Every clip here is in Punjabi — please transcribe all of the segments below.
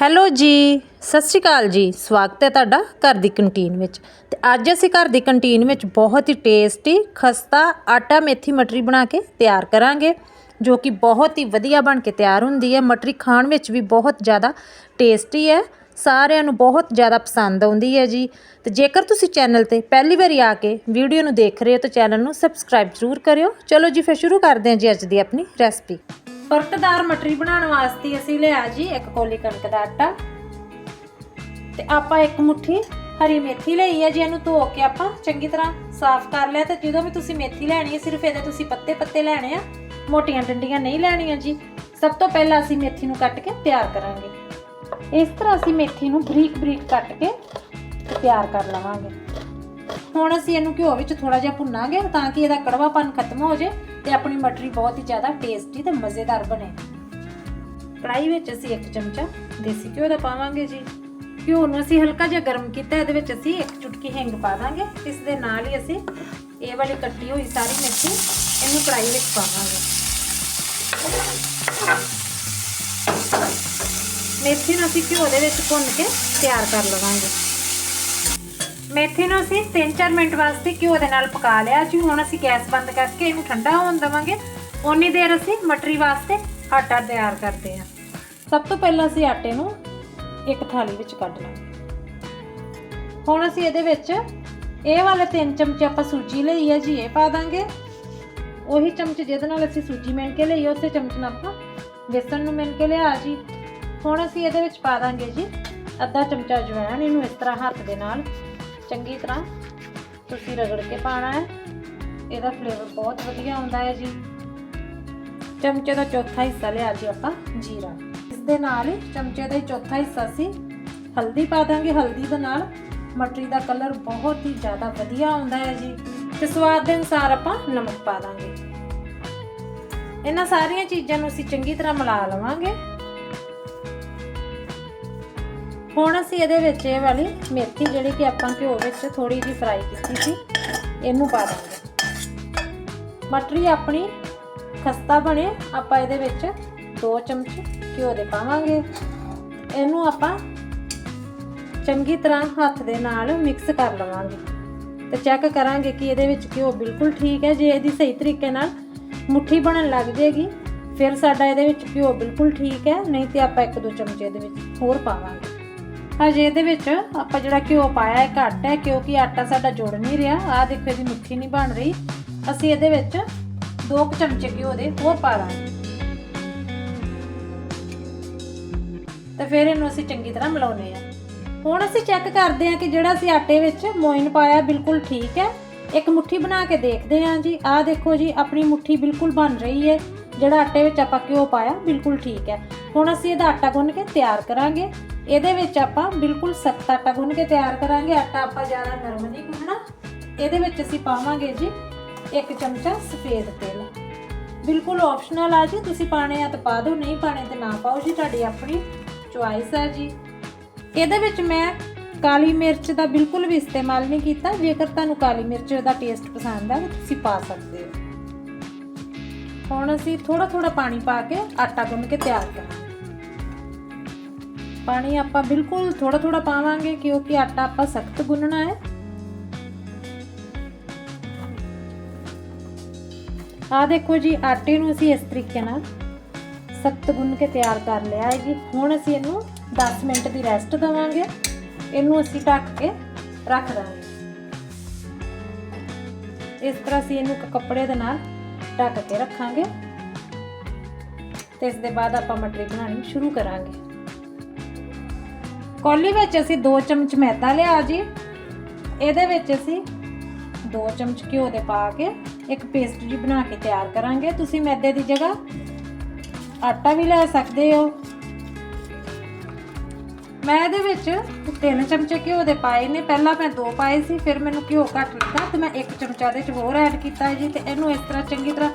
ਹੈਲੋ ਜੀ, ਸਤਿ ਸ਼੍ਰੀ ਅਕਾਲ ਜੀ। ਸਵਾਗਤ ਹੈ ਤੁਹਾਡਾ ਘਰ ਦੀ ਕੰਟੀਨ ਵਿੱਚ। ਤੇ ਅੱਜ ਅਸੀਂ ਘਰ ਦੀ ਕੰਟੀਨ ਵਿੱਚ ਬਹੁਤ ਹੀ ਟੇਸਟੀ ਖਸਤਾ ਆਟਾ ਮੇਥੀ ਮਟਰੀ ਬਣਾ ਕੇ ਤਿਆਰ ਕਰਾਂਗੇ, ਜੋ ਕਿ ਬਹੁਤ ਹੀ ਵਧੀਆ ਬਣ ਕੇ ਤਿਆਰ ਹੁੰਦੀ ਹੈ। ਮਟਰੀ ਖਾਣ ਵਿੱਚ ਵੀ ਬਹੁਤ ਜ਼ਿਆਦਾ ਟੇਸਟੀ ਹੈ। ਸਾਰਿਆਂ ਨੂੰ ਬਹੁਤ ਜ਼ਿਆਦਾ ਪਸੰਦ ਆਉਂਦੀ ਹੈ ਜੀ। ਤੇ ਜੇਕਰ ਤੁਸੀਂ ਚੈਨਲ ਤੇ ਪਹਿਲੀ ਵਾਰੀ ਆ ਕੇ ਵੀਡੀਓ ਨੂੰ ਦੇਖ ਰਹੇ ਹੋ, ਤਾਂ ਚੈਨਲ ਨੂੰ ਸਬਸਕ੍ਰਾਈਬ ਜ਼ਰੂਰ ਕਰਿਓ। ਚਲੋ ਜੀ, ਫਿਰ ਸ਼ੁਰੂ ਕਰਦੇ ਹਾਂ ਜੀ ਅੱਜ ਦੀ ਆਪਣੀ ਰੈਸਪੀ। ਪਰਤਦਾਰ ਮਟਰੀ ਬਣਾਉਣ ਵਾਸਤੇ ਅਸੀਂ ਲਿਆ ਜੀ ਇੱਕ ਕੋਲੀ ਕਣਕ ਦਾ ਆਟਾ। ਤੇ ਆਪਾਂ ਇੱਕ ਮੁਠੀ ਹਰੀ ਮੇਥੀ ਲਈ ਹੈ ਜੀ, ਇਹਨੂੰ ਧੋ ਕੇ ਆਪਾਂ ਚੰਗੀ ਤਰ੍ਹਾਂ ਸਾਫ਼ ਕਰ ਲਿਆ ਤੇ ਜਦੋਂ ਵੀ ਤੁਸੀਂ ਮੇਥੀ ਲੈਣੀ ਹੈ, ਸਿਰਫ ਇਹਦੇ ਤੁਸੀਂ ਪੱਤੇ ਪੱਤੇ ਲੈਣੇ ਆ, ਮੋਟੀਆਂ ਡੰਡੀਆਂ ਨਹੀਂ ਲੈਣੀਆਂ ਜੀ। ਸਭ ਤੋਂ ਪਹਿਲਾਂ ਅਸੀਂ ਮੇਥੀ ਨੂੰ ਕੱਟ ਕੇ ਤਿਆਰ ਕਰਾਂਗੇ। ਇਸ ਤਰ੍ਹਾਂ ਅਸੀਂ ਮੇਥੀ ਨੂੰ ਬਰੀਕ ਬਰੀਕ ਕੱਟ ਕੇ ਤਿਆਰ ਕਰ ਲਵਾਂਗੇ। ਹੁਣ ਅਸੀਂ ਇਹਨੂੰ ਘਿਓ ਵਿੱਚ ਥੋੜਾ ਜਿਹਾ ਭੁੰਨਾਂਗੇ ਤਾਂ ਕਿ ਇਹਦਾ ਕੜਵਾਪਨ ਖਤਮ ਹੋ ਜਾਏ। ਤੇ ਆਪਣੀ ਮਟਰੀ ਬਹੁਤ ਹੀ ਜ਼ਿਆਦਾ ਟੇਸਟੀ ਤੇ ਮਜ਼ੇਦਾਰ ਬਣੇ। ਕੜਾਈ ਵਿੱਚ ਅਸੀਂ ਇੱਕ ਚਮਚਾ ਦੇਸੀ ਘਿਓ ਦਾ ਪਾਵਾਂਗੇ ਜੀ। ਘਿਓ ਨੂੰ ਅਸੀਂ ਹਲਕਾ ਜਿਹਾ ਗਰਮ ਕੀਤਾ, ਇਹਦੇ ਵਿੱਚ ਅਸੀਂ ਇੱਕ ਚੁਟਕੀ ਹਿੰਗ ਪਾ ਦਾਂਗੇ। ਇਸ ਦੇ ਨਾਲ ਹੀ ਅਸੀਂ ਇਹ ਵਾਲੀ ਕੱਟੀ ਹੋਈ ਸਾਰੀ ਮਿਰਚੀ ਇਹਨੂੰ ਕੜਾਈ ਵਿੱਚ ਪਾਵਾਂਗੇ। ਮੇਥੀ ਨੂੰ ਅਸੀਂ ਘਿਓ ਦੇ ਵਿੱਚ ਭੁੰਨ ਕੇ ਤਿਆਰ ਕਰ ਲਵਾਂਗੇ। ਮੇਥੀ ਨੂੰ ਅਸੀਂ 3-4 ਮਿੰਟ ਵਾਸਤੇ ਘਿਓ ਦੇ ਨਾਲ ਪਕਾ ਲਿਆ ਜੀ। ਹੁਣ ਅਸੀਂ ਗੈਸ ਬੰਦ ਕਰਕੇ ਇਹਨੂੰ ਠੰਡਾ ਹੋਣ ਦੇਵਾਂਗੇ। ਉਨੀ ਦੇਰ ਅਸੀਂ ਮਟਰੀ ਵਾਸਤੇ ਆਟਾ ਤਿਆਰ ਕਰਦੇ ਹਾਂ। ਸਭ ਤੋਂ ਪਹਿਲਾਂ ਅਸੀਂ ਆਟੇ ਨੂੰ ਇੱਕ ਥਾਲੀ ਵਿੱਚ ਕੱਢ ਲਾਂਗੇ। ਹੁਣ ਅਸੀਂ ਇਹਦੇ ਵਿੱਚ ਇਹ ਵਾਲੇ 3 ਚਮਚੇ ਆਪਾਂ ਸੂਜੀ ਲਈ ਹੈ ਜੀ, ਇਹ ਪਾ ਦਾਂਗੇ। ਉਹੀ ਚਮਚ ਜਿਹਦੇ ਨਾਲ ਅਸੀਂ ਸੂਜੀ ਮਿਣ ਕੇ ਲਈ ਉਸੇ ਚਮਚ ਨਾਲ ਆਪਾਂ ਬੇਸਣ ਨੂੰ ਮਿਣ ਕੇ ਲਿਆ ਜੀ। ਹੁਣ ਅਸੀਂ ਇਹਦੇ ਵਿੱਚ ਪਾ ਦਾਂਗੇ ਜੀ, ਅੱਧਾ ਚਮਚਾ ਜਵੈਣ ਇਹਨੂੰ ਇਸ ਤਰ੍ਹਾਂ ਹੱਥ ਦੇ ਨਾਲ। ਚੰਗੀ ਤਰ੍ਹਾਂ ਤੁਸੀਂ ਰਗੜ ਕੇ ਪਾਣਾ ਹੈ। ਇਹਦਾ ਫਲੇਵਰ ਬਹੁਤ ਵਧੀਆ ਆਉਂਦਾ ਹੈ ਜੀ। ਚਮਚੇ ਦਾ ਚੌਥਾ ਹਿੱਸਾ ਲਿਆ ਜੀ ਆਪਾਂ, ਜੀਰਾ। ਇਸ ਦੇ ਨਾਲ ਹੀ ਚਮਚੇ ਦਾ ਚੌਥਾ ਹਿੱਸਾ ਸੀ ਹਲਦੀ ਪਾ ਦਾਂਗੇ। ਹਲਦੀ ਦੇ ਨਾਲ ਮਟਰੀ ਦਾ ਕਲਰ ਬਹੁਤ ਹੀ ਜ਼ਿਆਦਾ ਵਧੀਆ ਆਉਂਦਾ ਹੈ ਜੀ। ਤੇ ਸਵਾਦ ਦੇ ਅਨੁਸਾਰ ਆਪਾਂ ਨਮਕ ਪਾ ਦਾਂਗੇ। ਇਹਨਾਂ ਸਾਰੀਆਂ ਚੀਜ਼ਾਂ ਨੂੰ ਅਸੀਂ ਚੰਗੀ ਤਰ੍ਹਾਂ ਮਿਲਾ ਲਵਾਂਗੇ। ਹੁਣ ਅਸੀਂ ਇਹਦੇ ਵਿੱਚ ਇਹ ਵਾਲੀ ਮੇਥੀ ਜਿਹੜੀ ਕਿ ਆਪਾਂ ਘਿਓ ਵਿੱਚ ਥੋੜੀ ਜਿਹੀ ਫਰਾਈ ਕੀਤੀ ਸੀ, ਇਹਨੂੰ ਪਾ ਦਾਂਗੇ ਮਟਰੀ ਆਪਣੀ ਖਸਤਾ ਬਣੇ, ਆਪਾਂ ਇਹਦੇ ਵਿੱਚ 2 ਚਮਚ ਘਿਓ ਦੇ ਪਾਵਾਂਗੇ। ਇਹਨੂੰ ਆਪਾਂ ਚੰਗੀ ਤਰ੍ਹਾਂ ਹੱਥ ਦੇ ਨਾਲ ਮਿਕਸ ਕਰ ਲਵਾਂਗੇ ਤੇ ਚੈੱਕ ਕਰਾਂਗੇ ਕਿ ਇਹਦੇ ਵਿੱਚ ਘਿਓ ਬਿਲਕੁਲ ਠੀਕ ਹੈ। ਜੇ ਇਹਦੀ ਸਹੀ ਤਰੀਕੇ ਨਾਲ ਮੁੱਠੀ ਬਣਨ ਲੱਗ ਜੇਗੀ, ਫਿਰ ਸਾਡਾ ਇਹਦੇ ਵਿੱਚ ਘਿਓ ਬਿਲਕੁਲ ਠੀਕ ਹੈ, ਨਹੀਂ ਤੇ ਆਪਾਂ ਇੱਕ ਦੋ ਚਮਚੇ ਇਹਦੇ ਵਿੱਚ ਹੋਰ ਪਾਵਾਂਗੇ। ਹਜੇ ਇਹਦੇ ਵਿੱਚ ਆਪਾਂ ਜਿਹੜਾ ਘਿਓ ਪਾਇਆ ਹੈ ਘੱਟ ਹੈ, ਕਿਉਂਕਿ ਆਟਾ ਸਾਡਾ ਜੁੜ ਨਹੀਂ ਰਿਹਾ। ਆਹ ਦੇਖੋ, ਇਹਦੀ ਮੁੱਠੀ ਨਹੀਂ ਬਣ ਰਹੀ। ਅਸੀਂ ਇਹਦੇ ਵਿੱਚ ਦੋ ਕੁ ਚਮਚੇ ਘਿਓ ਦੇ ਹੋਰ ਪਾ ਦਾਂਗੇ। ਤੇ ਫਿਰ ਇਹਨੂੰ ਅਸੀਂ ਚੰਗੀ ਤਰ੍ਹਾਂ ਮਿਲਾਉਨੇ ਆ ਹੁਣ ਅਸੀਂ ਚੈੱਕ ਕਰਦੇ ਹਾਂ ਕਿ ਜਿਹੜਾ ਅਸੀਂ ਆਟੇ ਵਿੱਚ ਮੋਇਨ ਪਾਇਆ ਬਿਲਕੁਲ ਠੀਕ ਹੈ। ਇੱਕ ਮੁੱਠੀ ਬਣਾ ਕੇ ਦੇਖਦੇ ਹਾਂ ਜੀ। ਆਹ ਦੇਖੋ ਜੀ, ਆਪਣੀ ਮੁੱਠੀ ਬਿਲਕੁਲ ਬਣ ਰਹੀ ਹੈ। ਜਿਹੜਾ ਆਟੇ ਵਿੱਚ ਆਪਾਂ ਘਿਓ ਪਾਇਆ, ਬਿਲਕੁਲ ਠੀਕ ਹੈ। ਹੁਣ ਅਸੀਂ ਇਹਦਾ ਆਟਾ ਗੁੰਨ ਕੇ ਤਿਆਰ ਕਰਾਂਗੇ। ਇਹਦੇ ਵਿੱਚ ਆਪਾਂ ਬਿਲਕੁਲ ਸਖਤ ਆਟਾ ਗੁੰਨ ਕੇ ਤਿਆਰ ਕਰਾਂਗੇ। ਆਟਾ ਆਪਾਂ ਜ਼ਿਆਦਾ ਨਰਮ ਨਹੀਂ ਗੁੰਨਣਾ। ਇਹਦੇ ਵਿੱਚ ਅਸੀਂ ਪਾਵਾਂਗੇ ਜੀ ਇੱਕ ਚਮਚਾ ਸਫੇਦ ਤੇਲ। ਬਿਲਕੁਲ ਆਪਸ਼ਨਲ ਆ ਜੀ। ਤੁਸੀਂ ਪਾਣੇ ਆ ਤਾਂ ਪਾ ਦਿਓ, ਨਹੀਂ ਪਾਣੇ ਤੇ ਨਾ ਪਾਓ ਜੀ। ਤੁਹਾਡੀ ਆਪਣੀ ਚੁਆਇਸ ਹੈ ਜੀ। ਇਹਦੇ ਵਿੱਚ ਮੈਂ ਕਾਲੀ ਮਿਰਚ ਦਾ ਬਿਲਕੁਲ ਵੀ ਇਸਤੇਮਾਲ ਨਹੀਂ ਕੀਤਾ। ਜੇਕਰ ਤੁਹਾਨੂੰ ਕਾਲੀ ਮਿਰਚ ਦਾ ਟੇਸਟ ਪਸੰਦ ਆ, ਤਾਂ ਤੁਸੀਂ ਪਾ ਸਕਦੇ ਹੋ। ਹੁਣ ਅਸੀਂ ਥੋੜਾ ਥੋੜਾ ਪਾਣੀ ਪਾ ਕੇ ਆਟਾ ਗੁੰਨ ਕੇ ਤਿਆਰ ਕਰਾਂਗੇ। ਪਾਣੀ ਆਪਾਂ ਬਿਲਕੁਲ ਥੋੜਾ ਥੋੜਾ ਪਾਵਾਂਗੇ ਕਿਉਂਕਿ ਆਟਾ ਆਪਾਂ ਸਖਤ ਗੁੰਨਣਾ ਹੈ। ਆ ਦੇਖੋ ਜੀ, ਆਟੇ ਨੂੰ ਅਸੀਂ ਇਸ ਤਰੀਕੇ ਨਾਲ ਸਖਤ ਗੁੰਨ ਕੇ ਤਿਆਰ ਕਰ ਲਿਆ ਹੈ ਜੀ। ਹੁਣ ਅਸੀਂ ਇਹਨੂੰ 10 ਮਿੰਟ ਦੀ ਰੈਸਟ ਦਵਾਂਗੇ। ਇਹਨੂੰ ਅਸੀਂ ਢੱਕ ਕੇ ਰੱਖ ਦਾਂਗੇ। ਇਸ ਤਰ੍ਹਾਂ ਅਸੀਂ ਇਹਨੂੰ ਇੱਕ ਕੱਪੜੇ ਦੇ ਨਾਲ ਢੱਕ ਕੇ ਰੱਖਾਂਗੇ। ਤੇ ਇਸ ਦੇ ਬਾਅਦ ਆਪਾਂ ਮਟਰੀ ਬਣਾਉਣੀ ਸ਼ੁਰੂ ਕਰਾਂਗੇ। ਕੌਲੀ ਵਿੱਚ ਅਸੀਂ 2 ਚਮਚ ਮੈਦਾ ਲਿਆ ਜੀ। ਇਹਦੇ ਵਿੱਚ ਅਸੀਂ 2 ਚਮਚ ਘਿਓ ਦੇ ਪਾ ਕੇ ਇੱਕ ਪੇਸਟ ਜੀ ਬਣਾ ਕੇ ਤਿਆਰ ਕਰਾਂਗੇ। ਤੁਸੀਂ ਮੈਦੇ ਦੀ ਜਗ੍ਹਾ ਆਟਾ ਵੀ ਲੈ ਸਕਦੇ ਹੋ। ਮੈਂ ਇਹਦੇ ਵਿੱਚ ਤਿੰਨ ਚਮਚੇ ਘਿਓ ਦੇ ਪਾਏ ਨੇ। ਪਹਿਲਾਂ ਮੈਂ ਦੋ ਪਾਏ ਸੀ, ਫਿਰ ਮੈਨੂੰ ਘਿਓ ਘੱਟ ਲੱਗਾ ਤੇ ਮੈਂ ਇੱਕ ਚਮਚਾ ਇਹਦੇ 'ਚ ਹੋਰ ਐਡ ਕੀਤਾ ਜੀ ਤੇ ਇਹਨੂੰ ਇਸ ਤਰ੍ਹਾਂ ਚੰਗੀ ਤਰ੍ਹਾਂ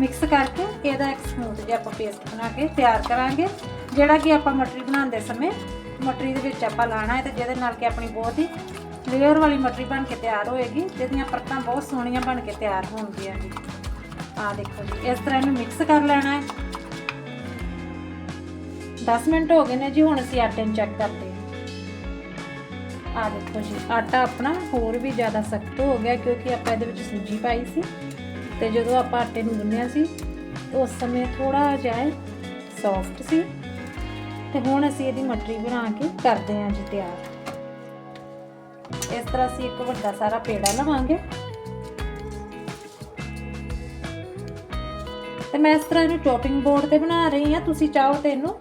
ਮਿਕਸ ਕਰਕੇ ਇਹਦਾ ਇੱਕ ਸਮੂਥ ਜਿਹਾ ਆਪਾਂ ਪੇਸਟ ਬਣਾ ਕੇ ਤਿਆਰ ਕਰਾਂਗੇ। ਜਿਹੜਾ ਕਿ ਆਪਾਂ ਮਟਰੀ ਬਣਾਉਂਦੇ ਸਮੇਂ ਮਟਰੀ ਦੇ ਵਿੱਚ ਆਪਾਂ ਲਾਣਾ ਹੈ ਤੇ ਜਿਹਦੇ ਨਾਲ ਕਿ ਆਪਣੀ ਬਹੁਤ ਹੀ ਲੇਅਰ ਵਾਲੀ ਮਟਰੀ ਬਣ ਕੇ ਤਿਆਰ ਹੋਏਗੀ, ਜਿਹਦੀਆਂ ਪਰਤਾਂ ਬਹੁਤ ਸੋਹਣੀਆਂ ਬਣ ਕੇ ਤਿਆਰ ਹੋਣਗੀਆਂ ਜੀ। ਆਹ ਦੇਖੋ ਜੀ, ਇਸ ਤਰ੍ਹਾਂ ਇਹਨੂੰ ਮਿਕਸ ਕਰ ਲੈਣਾ ਹੈ। 10 ਮਿੰਟ ਹੋ ਗਏ ਨੇ ਜੀ, ਹੁਣ ਅਸੀਂ ਆਟੇ ਨੂੰ ਚੈੱਕ ਕਰਦੇ ਹਾਂ। ਆ ਦੇਖੋ ਜੀ, ਆਟਾ ਆਪਣਾ ਹੋਰ ਵੀ ਜ਼ਿਆਦਾ ਸਖਤ ਹੋ ਗਿਆ ਕਿਉਂਕਿ ਆਪਾਂ ਇਹਦੇ ਵਿੱਚ ਸੂਜੀ ਪਾਈ ਸੀ। ਤੇ ਜਦੋਂ ਆਪਾਂ ਆਟੇ ਨੂੰ ਗੁੰਨਿਆ ਸੀ ਉਸ ਸਮੇਂ ਥੋੜਾ ਜਿਹਾ ਸੌਫਟ ਸੀ। ਤੇ ਹੁਣ ਅਸੀਂ ਇਹਦੀ ਮਟਰੀ ਬਣਾ ਕੇ ਕਰਦੇ ਹਾਂ ਜੀ ਤਿਆਰ। ਇਸ ਤਰ੍ਹਾਂ ਅਸੀਂ ਇੱਕ ਵੱਡਾ ਸਾਰਾ ਪੇੜਾ ਲਵਾਂਗੇ। ਤੇ ਮੈਂ ਇਸ ਤਰ੍ਹਾਂ ਇਹਨੂੰ ਚੌਪਿੰਗ ਬੋਰਡ ਤੇ ਬਣਾ ਰਹੀ ਹਾਂ। ਤੁਸੀਂ ਚਾਹੋ ਤੇ ਇਹਨੂੰ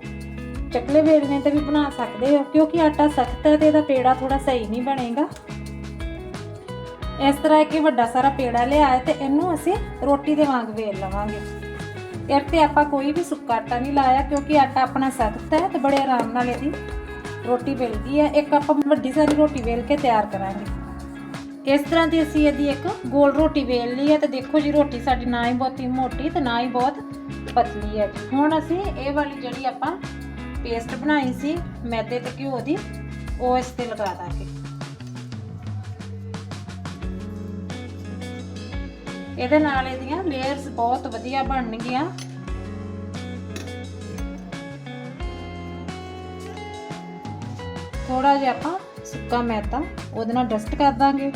ਚੱਕਲੇ ਵੇਲਣੇ ਤੇ ਵੀ ਬਣਾ ਸਕਦੇ ਹੋ, ਕਿਉਂਕਿ ਆਟਾ ਸਖਤ ਹੈ ਤੇ ਇਹਦਾ ਪੇੜਾ ਥੋੜਾ ਸਹੀ ਨਹੀਂ ਬਣੇਗਾ। ਇਸ ਤਰ੍ਹਾਂ ਇੱਕ ਵੱਡਾ ਸਾਰਾ ਪੇੜਾ ਲਿਆ ਹੈ ਤੇ ਇਹਨੂੰ ਅਸੀਂ ਰੋਟੀ ਦੇ ਵਾਂਗ ਵੇਲ ਲਵਾਂਗੇ। ਇਹ ਤੇ ਆਪਾਂ ਕੋਈ ਵੀ ਸੁੱਕਾ ਆਟਾ ਨਹੀਂ ਲਾਇਆ ਕਿਉਂਕਿ ਆਟਾ ਆਪਣਾ ਸਖਤ ਹੈ ਤੇ ਬੜੇ ਆਰਾਮ ਨਾਲ ਇਹਦੀ ਰੋਟੀ ਵੇਲਦੀ ਹੈ। ਇੱਕ ਆਪਾਂ ਵੱਡੀ ਸਾਰੀ ਰੋਟੀ ਵੇਲ ਕੇ ਤਿਆਰ ਕਰਾਂਗੇ। ਇਸ ਤਰ੍ਹਾਂ ਦੀ ਅਸੀਂ ਇਹਦੀ ਇੱਕ ਗੋਲ ਰੋਟੀ ਵੇਲ ਲਈ ਹੈ ਤੇ ਦੇਖੋ ਜੀ, ਰੋਟੀ ਸਾਡੀ ਨਾ ਹੀ ਬਹੁਤੀ ਮੋਟੀ ਤੇ ਨਾ ਹੀ ਬਹੁਤ ਪਤਲੀ ਹੈ ਹੁਣ ਅਸੀਂ ਇਹ ਵਾਲੀ ਜਿਹੜੀ ਆਪਾਂ ਪੇਸਟ ਬਣਾਈ ਸੀ, ਮੈਦੇ ਤੇ ਘਿਓ ਦੀ, ਉਹ ਇਸ ਤੇ ਲਗਾ ਦਾਂਗੇ। ਇਹਦੇ ਨਾਲ ਇਹਦੀਆਂ ਲੇਅਰਸ ਬਹੁਤ ਵਧੀਆ ਬਣਨਗੀਆਂ। ਥੋੜਾ ਜਿਹਾ ਆਪਾਂ ਸੁੱਕਾ ਮੈਦਾ ਉਹਦੇ ਨਾਲ ਡਸਟ ਕਰ ਦਾਂਗੇ।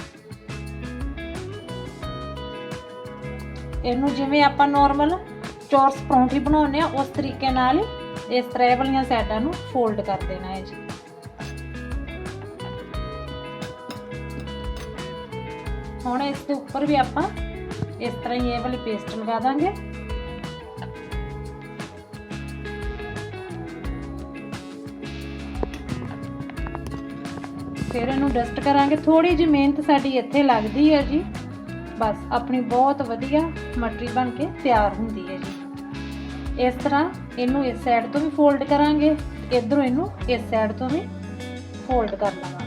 ਇਹਨੂੰ ਜਿਵੇਂ ਆਪਾਂ ਨਾਰਮਲ ਚੌਰਸ ਪਰੌਂਠੀ ਬਣਾਉਂਦੇ ਆ ਉਸ ਤਰੀਕੇ ਨਾਲ ਇਸ ਤਰ੍ਹਾਂ ਵਾਲੀਆਂ ਸਾਈਡਾਂ ਨੂੰ ਫੋਲਡ ਕਰ ਦੇਣਾ ਹੈ ਜੀ। ਹੁਣ ਇਸ ਦੇ ਉੱਪਰ ਵੀ ਆਪਾਂ ਇਸ ਤਰ੍ਹਾਂ ਹੀ ਇਹ ਵਾਲੀ ਪੇਸਟ ਲਗਾ ਦਾਂਗੇ। ਫਿਰ ਇਹਨੂੰ ਡਸਟ ਕਰਾਂਗੇ। ਥੋੜੀ ਜਿਹੀ ਮਿਹਨਤ ਸਾਡੀ ਇੱਥੇ ਲੱਗਦੀ ਹੈ ਜੀ। ਬਸ ਆਪਣੀ ਬਹੁਤ ਵਧੀਆ ਮਟਰੀ ਬਣ ਕੇ ਤਿਆਰ ਹੁੰਦੀ ਹੈ ਜੀ। ਇਸ ਤਰ੍ਹਾਂ ਇਹਨੂੰ ਇਸ ਸਾਈਡ ਤੋਂ ਵੀ ਫੋਲਡ ਕਰਾਂਗੇ। ਇਧਰੋਂ ਇਹਨੂੰ ਇਸ ਸਾਈਡ ਤੋਂ ਵੀ ਫੋਲਡ ਕਰ ਲਵਾਂਗੇ।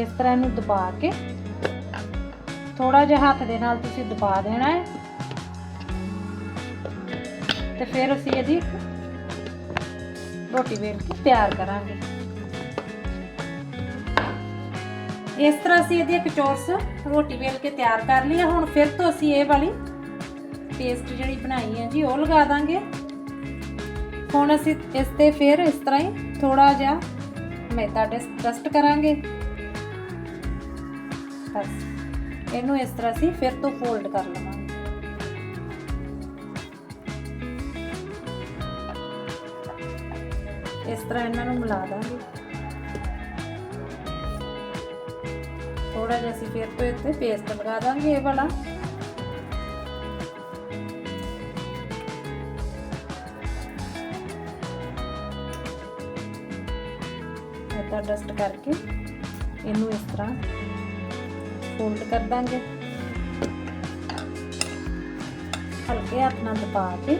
ਇਸ ਤਰ੍ਹਾਂ ਇਹਨੂੰ ਦਬਾ ਕੇ ਥੋੜਾ ਜਿਹਾ ਹੱਥ ਦੇ ਨਾਲ ਤੁਸੀਂ ਦਬਾ ਦੇਣਾ ਹੈ। ਤੇ ਫਿਰ ਅਸੀਂ ਇਹਦੀ ਰੋਟੀ ਵੇਲ ਕੇ ਤਿਆਰ ਕਰਾਂਗੇ। ਇਸ ਤਰ੍ਹਾਂ ਅਸੀਂ ਇਹਦੀ ਇੱਕ ਚੌਰਸ ਰੋਟੀ ਵੇਲ ਕੇ ਤਿਆਰ ਕਰ ਲਈ ਹੈ। ਹੁਣ ਫਿਰ ਤੋਂ ਅਸੀਂ ਇਹ ਵਾਲੀ ਪੇਸਟ ਜਿਹੜੀ ਬਣਾਈ ਹੈ ਜੀ, ਉਹ ਲਗਾ ਦਾਂਗੇ। ਹੁਣ ਅਸੀਂ ਇਸ ਤੇ ਫਿਰ ਇਸ ਤਰ੍ਹਾਂ ਹੀ ਥੋੜਾ ਜਿਹਾ ਮੈਦਾ ਡਸਟ ਕਰਾਂਗੇ। ਬਸ। ਇਹਨੂੰ ਇਸ ਤਰ੍ਹਾਂ ਅਸੀਂ ਫਿਰ ਤੋਂ ਫੋਲਡ ਕਰ ਲਵਾਂਗੇ। ਇਸ ਤਰ੍ਹਾਂ ਇਹਨਾਂ ਨੂੰ ਮਿਲਾ ਦਾਂਗੇ। ਥੋੜਾ ਜਿਹਾ ਅਸੀਂ ਫਿਰ ਤੋਂ ਇੱਥੇ ਪੇਸਟ ਲਗਾ ਦਾਂਗੇ ਇਹ ਵਾਲਾ। ਇੱਦਾਂ ਡਸਟ ਕਰਕੇ ਇਹਨੂੰ ਇਸ ਤਰ੍ਹਾਂ ਫੋਲਡ ਕਰ ਦਾਂਗੇ। ਹਲਕੇ ਹੱਥ ਨਾਲ ਦਬਾ ਕੇ।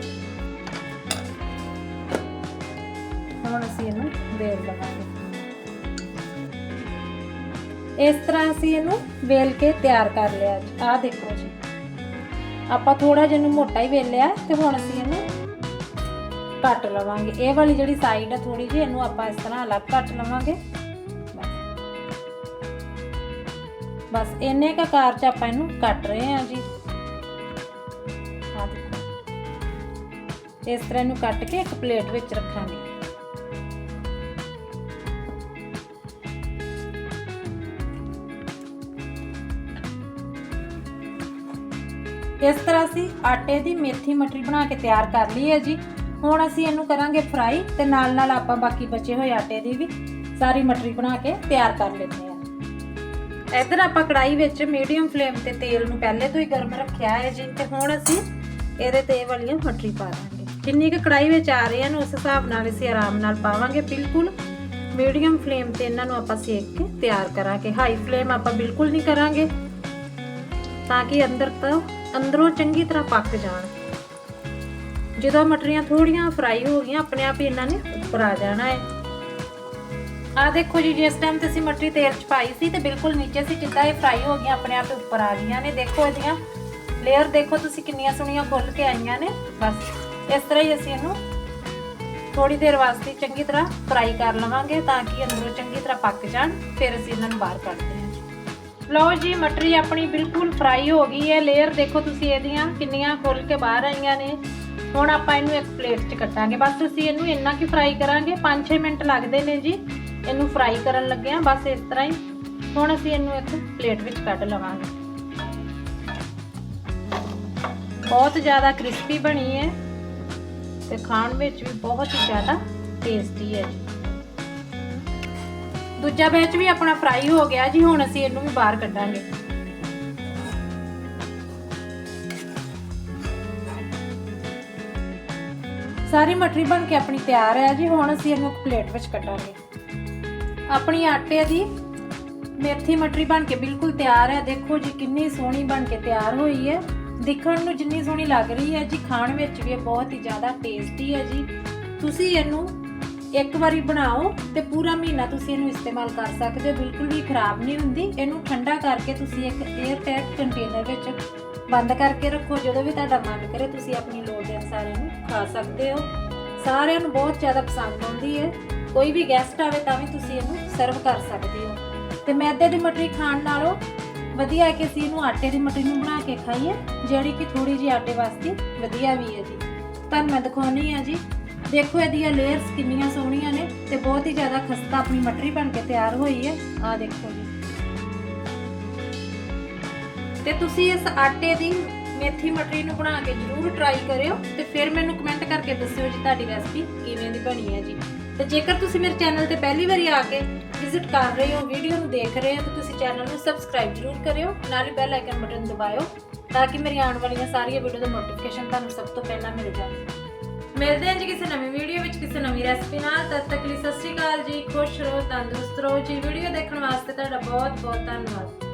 ਹੁਣ ਅਸੀਂ ਇਹਨੂੰ ਵੇਲ ਲਵਾਂਗੇ। ਇਸ ਤਰ੍ਹਾਂ ਅਸੀਂ ਇਹਨੂੰ ਵੇਲ ਕੇ ਤਿਆਰ ਕਰ ਲਿਆ ਜੀ। ਆਹ ਦੇਖੋ ਜੀ। ਆਪਾਂ ਥੋੜਾ ਜਿਹਾ ਨੂੰ ਮੋਟਾ ਹੀ ਵੇਲਿਆ ਤੇ ਹੁਣ ਅਸੀਂ ਇਹਨੂੰ ਕੱਟ ਲਵਾਂਗੇ। ਇਹ ਵਾਲੀ ਜਿਹੜੀ ਸਾਈਡ ਹੈ ਥੋੜੀ ਜਿਹੀ, ਇਹਨੂੰ ਆਪਾਂ ਇਸ ਤਰ੍ਹਾਂ ਅਲੱਗ ਕੱਟ ਲਵਾਂਗੇ। ਬਸ ਇੰਨੇ ਕ ਆਕਾਰ ਚ ਆਪਾਂ ਇਹਨੂੰ ਕੱਟ ਰਹੇ ਹਾਂ ਜੀ। ਆਹ ਦੇਖੋ। ਇਸ ਤਰ੍ਹਾਂ ਇਹਨੂੰ ਕੱਟ ਕੇ ਇੱਕ ਪਲੇਟ ਵਿੱਚ ਰੱਖਾਂਗੇ। ਇਸ ਤਰ੍ਹਾਂ ਅਸੀਂ ਆਟੇ ਦੀ ਮੇਥੀ ਮਟਰੀ ਬਣਾ ਕੇ ਤਿਆਰ ਕਰ ਲਈ ਹੈ ਜੀ। ਹੁਣ ਅਸੀਂ ਇਹਨੂੰ ਕਰਾਂਗੇ ਫਰਾਈ ਤੇ ਨਾਲ ਨਾਲ ਆਪਾਂ ਬਾਕੀ ਬਚੇ ਹੋਏ ਆਟੇ ਦੀ ਵੀ ਸਾਰੀ ਮਟਰੀ ਬਣਾ ਕੇ ਤਿਆਰ ਕਰ ਲੈਂਦੇ ਹਾਂ। ਇੱਧਰ ਆਪਾਂ ਕੜਾਈ ਵਿੱਚ ਮੀਡੀਅਮ ਫਲੇਮ ਤੇ ਤੇਲ ਨੂੰ ਪਹਿਲੇ ਤੋਂ ਹੀ ਗਰਮ ਰੱਖਿਆ ਹੈ ਜੀ ਤੇ ਹੁਣ ਅਸੀਂ ਇਹਦੇ ਤੇ ਵਾਲੀਆਂ ਮਟਰੀ ਪਾ ਦਾਂਗੇ। ਜਿੰਨੀ ਕਿ ਕੜਾਈ ਵਿੱਚ ਆ ਰਹੀ ਹਨ ਉਸ ਹਿਸਾਬ ਨਾਲ ਅਸੀਂ ਆਰਾਮ ਨਾਲ ਪਾਵਾਂਗੇ। ਬਿਲਕੁਲ ਮੀਡੀਅਮ ਫਲੇਮ ਤੇ ਇਹਨਾਂ ਨੂੰ ਆਪਾਂ ਸੇਕ ਕੇ ਤਿਆਰ ਕਰਾਂਗੇ। ਹਾਈ ਫਲੇਮ ਆਪਾਂ ਬਿਲਕੁਲ ਨਹੀਂ ਕਰਾਂਗੇ, ਤਾਂ ਕਿ ਅੰਦਰ ਤੋਂ ਅੰਦਰੋਂ ਚੰਗੀ ਤਰ੍ਹਾਂ ਪੱਕ ਜਾਣ। ਜਦੋਂ ਮਟਰੀਆਂ ਥੋੜੀਆਂ ਫਰਾਈ ਹੋ ਗਈਆਂ, ਆਪਣੇ ਆਪ ਹੀ ਇਹਨਾਂ ਨੇ ਉੱਪਰ ਆ ਜਾਣਾ ਹੈ। ਆ ਦੇਖੋ ਜੀ, ਜਿਸ ਟਾਈਮ ਤੇ ਅਸੀਂ ਮਟਰੀ ਤੇਲ ਚ ਪਾਈ ਸੀ ਤੇ ਬਿਲਕੁਲ ਨੀਚੇ ਸੀ, ਜਿੱਦਾਂ ਇਹ ਫਰਾਈ ਹੋ ਗਈਆਂ, ਆਪਣੇ ਆਪ ਉੱਪਰ ਆ ਗਈਆਂ ਨੇ। ਦੇਖੋ ਇਹਦੀਆਂ ਲੇਅਰ ਦੇਖੋ ਤੁਸੀਂ ਕਿੰਨੀਆਂ ਸੋਹਣੀਆਂ ਖੁੱਲ ਕੇ ਆਈਆਂ ਨੇ। ਬਸ ਇਸ ਤਰ੍ਹਾਂ ਹੀ ਅਸੀਂ ਇਹਨੂੰ ਥੋੜੀ ਦੇਰ ਵਾਸਤੇ ਚੰਗੀ ਤਰ੍ਹਾਂ ਫਰਾਈ ਕਰ ਲਵਾਂਗੇ ਤਾਂ ਕਿ ਅੰਦਰੋਂ ਚੰਗੀ ਤਰ੍ਹਾਂ ਪੱਕ ਜਾਣ, ਫਿਰ ਅਸੀਂ ਇਹਨਾਂ ਨੂੰ ਬਾਹਰ ਕੱਢਦੇ ਹਾਂ ਲਓ ਜੀ ਮਟਰੀ ਆਪਣੀ ਬਿਲਕੁਲ ਫਰਾਈ ਹੋ ਗਈ ਹੈ। ਲੇਅਰ ਦੇਖੋ ਤੁਸੀਂ ਇਹਦੀਆਂ ਕਿੰਨੀਆਂ ਖੁੱਲ ਕੇ ਬਾਹਰ ਆਈਆਂ ਨੇ। ਹੁਣ ਆਪਾਂ ਇਹਨੂੰ ਇੱਕ ਪਲੇਟ 'ਚ ਕੱਟਾਂਗੇ। ਬਸ ਅਸੀਂ ਇਹਨੂੰ ਇੰਨਾ ਕਿ ਫਰਾਈ ਕਰਾਂਗੇ 5-6 ਮਿੰਟ ਲੱਗਦੇ ਨੇ ਜੀ। ਇਹਨੂੰ ਫਰਾਈ ਕਰਨ ਲੱਗੇ ਆ ਬਸ ਇਸ ਤਰ੍ਹਾਂ ਹੀ। ਹੁਣ ਅਸੀਂ ਇਹਨੂੰ ਇੱਕ ਪਲੇਟ ਵਿੱਚ ਕੱਢ ਲਵਾਂਗੇ। ਬਹੁਤ ਜ਼ਿਆਦਾ ਕ੍ਰਿਸਪੀ ਬਣੀ ਹੈ ਤੇ ਖਾਣ ਵਿੱਚ ਵੀ ਬਹੁਤ ਹੀ ਜ਼ਿਆਦਾ ਟੇਸਟੀ ਹੈ ਜੀ। ਦੂਜਾ ਬੈਚ ਵੀ ਆਪਣਾ ਫਰਾਈ ਹੋ ਗਿਆ ਜੀ, ਹੁਣ ਅਸੀਂ ਇਹਨੂੰ ਵੀ ਬਾਹਰ ਕੱਢਾਂਗੇ। ਸਾਰੀ ਮਟਰੀ ਬਣ ਕੇ ਆਪਣੀ ਤਿਆਰ ਹੈ ਜੀ, ਹੁਣ ਅਸੀਂ ਇਹਨੂੰ ਇੱਕ ਪਲੇਟ ਵਿੱਚ ਕੱਢਾਂਗੇ। ਆਪਣੀ ਆਟੇ ਦੀ ਮੇਥੀ ਮਟਰੀ ਬਣ ਕੇ ਬਿਲਕੁਲ ਤਿਆਰ ਹੈ। ਦੇਖੋ ਜੀ ਕਿੰਨੀ ਸੋਹਣੀ ਬਣ ਕੇ ਤਿਆਰ ਹੋਈ ਹੈ। ਦਿਖਣ ਨੂੰ ਜਿੰਨੀ ਸੋਹਣੀ ਲੱਗ ਰਹੀ ਹੈ ਜੀ, ਖਾਣ ਵਿੱਚ ਵੀ ਇਹ ਬਹੁਤ ਹੀ ਜ਼ਿਆਦਾ ਟੇਸਟੀ ਹੈ ਜੀ। ਤੁਸੀਂ ਇਹਨੂੰ ਇੱਕ ਵਾਰੀ ਬਣਾਓ ਤੇ ਪੂਰਾ ਮਹੀਨਾ ਤੁਸੀਂ ਇਹਨੂੰ ਇਸਤੇਮਾਲ ਕਰ ਸਕਦੇ ਹੋ। ਬਿਲਕੁਲ ਵੀ ਖਰਾਬ ਨਹੀਂ ਹੁੰਦੀ। ਇਹਨੂੰ ਠੰਡਾ ਕਰਕੇ ਤੁਸੀਂ ਇੱਕ 에ਅਰ ਟਾਈਟ ਕੰਟੇਨਰ ਵਿੱਚ ਬੰਦ ਕਰਕੇ ਰੱਖੋ। ਜਦੋਂ ਵੀ ਤੁਹਾਡਾ ਮਨ ਕਰੇ ਤੁਸੀਂ ਆਪਣੀ ਲੋੜ ਦੇ ਅਨੁਸਾਰ ਇਹਨੂੰ ਖਾ ਸਕਦੇ ਹੋ। ਸਾਰਿਆਂ ਨੂੰ ਬਹੁਤ ਜ਼ਿਆਦਾ ਪਸੰਦ ਆਉਂਦੀ ਹੈ। ਕੋਈ ਵੀ ਗੈਸਟ ਆਵੇ ਤਾਂ ਵੀ ਤੁਸੀਂ ਇਹਨੂੰ ਸਰਵ ਕਰ ਸਕਦੇ ਹੋ। ਤੇ ਮੈਦੇ ਦੀ ਮਟਰੀ ਖਾਣ ਨਾਲੋਂ ਵਧੀਆ ਹੈ ਕਿ ਅਸੀਂ ਇਹਨੂੰ ਆਟੇ ਦੀ ਮਟਰੀ ਨੂੰ ਬਣਾ ਕੇ ਖਾਈਏ, ਜਿਹੜੀ ਕਿ ਥੋੜੀ ਜਿਹੀ ਆਟੇ ਵਾਸਤੇ ਵਧੀਆ ਵੀ ਹੈ ਜੀ। ਤੁਹਾਨੂੰ ਮੈਂ ਦਿਖਾਉਣੀ ਆ ਜੀ। ਦੇਖੋ ਇਹਦੀਆਂ ਲੇਅਰਸ ਕਿੰਨੀਆਂ ਸੋਹਣੀਆਂ ਨੇ ਤੇ ਬਹੁਤ ਹੀ ਜ਼ਿਆਦਾ ਖਸਤਾ ਆਪਣੀ ਮਟਰੀ ਬਣ ਕੇ ਤਿਆਰ ਹੋਈ ਹੈ। ਆਹ ਦੇਖੋ ਜੀ। ਤੇ ਤੁਸੀਂ ਇਸ ਆਟੇ ਦੀ ਮੇਥੀ ਮਟਰੀ ਨੂੰ ਬਣਾ ਕੇ ਜਰੂਰ ਟਰਾਈ ਕਰਿਓ ਤੇ ਫਿਰ ਮੈਨੂੰ ਕਮੈਂਟ ਕਰਕੇ ਦੱਸਿਓ ਜੀ ਤੁਹਾਡੀ ਰੈਸਪੀ ਕਿਵੇਂ ਦੀ ਬਣੀ ਹੈ ਜੀ। ਤੇ ਜੇਕਰ ਤੁਸੀਂ ਮੇਰੇ ਚੈਨਲ ਤੇ ਪਹਿਲੀ ਵਾਰੀ ਆ ਕੇ ਵਿਜ਼ਿਟ ਕਰ ਰਹੇ ਹੋ ਵੀਡੀਓ ਨੂੰ ਦੇਖ ਰਹੇ ਹੋ, ਤਾਂ ਤੁਸੀਂ ਚੈਨਲ ਨੂੰ ਸਬਸਕ੍ਰਾਈਬ ਜਰੂਰ ਕਰਿਓ, ਨਾਲ ਹੀ ਬੈਲ ਆਈਕਨ ਬਟਨ ਦਬਾਇਓ, ਤਾਂ ਕਿ ਮੇਰੀ ਆਉਣ ਵਾਲੀਆਂ ਸਾਰੀਆਂ ਵੀਡੀਓ ਦਾ ਨੋਟੀਫਿਕੇਸ਼ਨ ਤੁਹਾਨੂੰ ਸਭ ਤੋਂ ਪਹਿਲਾਂ ਮਿਲ ਜਾਵੇ ਮਿਲਦੇ ਹਾਂ ਜੀ ਕਿਸੇ ਨਵੀਂ ਵੀਡੀਓ ਵਿੱਚ, ਕਿਸੇ ਨਵੀਂ ਰੈਸਪੀ ਨਾਲ। ਤਦ ਤੱਕ ਲਈ ਸਤਿ ਸ਼੍ਰੀ ਅਕਾਲ ਜੀ, ਖੁਸ਼ ਰਹੋ, ਤੰਦਰੁਸਤ ਰਹੋ ਜੀ। ਵੀਡੀਓ ਦੇਖਣ ਵਾਸਤੇ ਤੁਹਾਡਾ ਬਹੁਤ ਬਹੁਤ ਧੰਨਵਾਦ।